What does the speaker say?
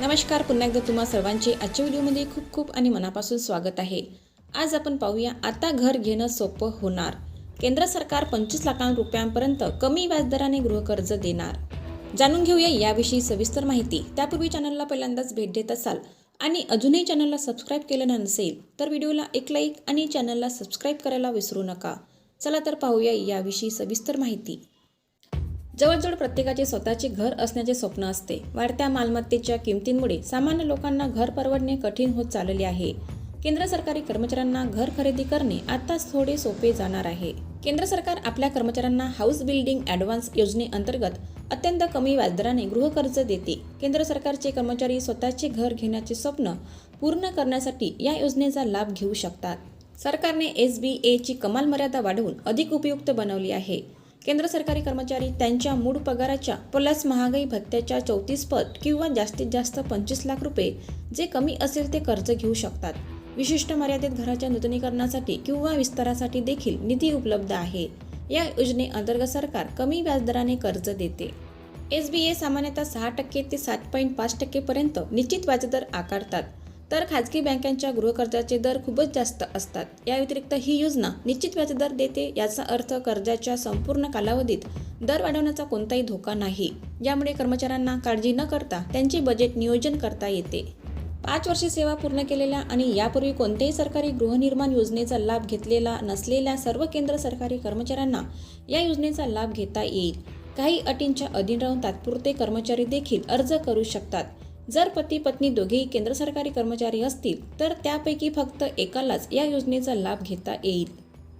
नमस्कार पुन्हा एकदा तुम्हा सर्वांचे आजच्या व्हिडिओमध्ये खूप खूप आणि मनापासून स्वागत आहे. आज आपण पाहूया आता घर घेणं सोपं होणार. केंद्र सरकार पंचवीस लाखां रुपयांपर्यंत कमी व्याजदराने गृहकर्ज देणार. जाणून घेऊया याविषयी सविस्तर माहिती. त्यापूर्वी चॅनलला पहिल्यांदाच भेट देत असाल आणि अजूनही चॅनलला सबस्क्राईब केलं नसेल तर व्हिडिओला एक लाईक आणि चॅनलला सबस्क्राईब करायला विसरू नका. चला तर पाहूया याविषयी सविस्तर माहिती. जवळजवळ प्रत्येकाचे स्वतःचे घर असण्याचे स्वप्न असते. वाढत्या मालमत्तेच्या किमतींमुळे सामान्य लोकांना घर परवडणे कठीण होत चालले आहे. केंद्र सरकारी कर्मचाऱ्यांना घर खरेदी करणे आताच थोडे सोपे जाणार आहे. केंद्र सरकार आपल्या कर्मचाऱ्यांना हाऊस बिल्डिंग ॲडव्हान्स योजनेअंतर्गत अत्यंत कमी व्याजदराने गृहकर्ज देते. केंद्र सरकारचे कर्मचारी स्वतःचे घर घेण्याचे स्वप्न पूर्ण करण्यासाठी या योजनेचा लाभ घेऊ शकतात. सरकारने एस बी एची कमाल मर्यादा वाढवून अधिक उपयुक्त बनवली आहे. केंद्र सरकारी कर्मचारी त्यांच्या मूळ पगाराच्या प्लस महागाई भत्त्याच्या चौतीस पट किंवा जास्तीत जास्त पंचवीस लाख रुपये जे कमी असेल ते कर्ज घेऊ शकतात. विशिष्ट मर्यादित घराच्या नूतनीकरणासाठी किंवा विस्तारासाठी देखील निधी उपलब्ध आहे. या योजनेअंतर्गत सरकार कमी व्याजदराने कर्ज देते. एस बी ए सामान्यतः सहा टक्के ते सात पॉईंट पाच टक्केपर्यंत निश्चित व्याजदर आकारतात. तर खाजगी बँकांच्या गृहकर्जाचे दर खूपच जास्त असतात. या व्यतिरिक्त ही योजना निश्चित व्याजदर देते याचा अर्थ कर्जाच्या संपूर्ण कालावधीत दर वाढवण्याचा कोणताही धोका नाही. यामुळे कर्मचाऱ्यांना काळजी न करता त्यांचे बजेट नियोजन करता येते. पाच वर्षे सेवा पूर्ण केलेल्या आणि यापूर्वी कोणत्याही सरकारी गृहनिर्माण योजनेचा लाभ घेतलेला नसलेल्या सर्व केंद्र सरकारी कर्मचाऱ्यांना या योजनेचा लाभ घेता येईल. काही अटींच्या अधीन राहून तात्पुरते कर्मचारी देखील अर्ज करू शकतात. जर पती पत्नी दोघेही केंद्र सरकारी कर्मचारी असतील तर त्यापैकी फक्त एकालाच या योजनेचा लाभ घेता येईल.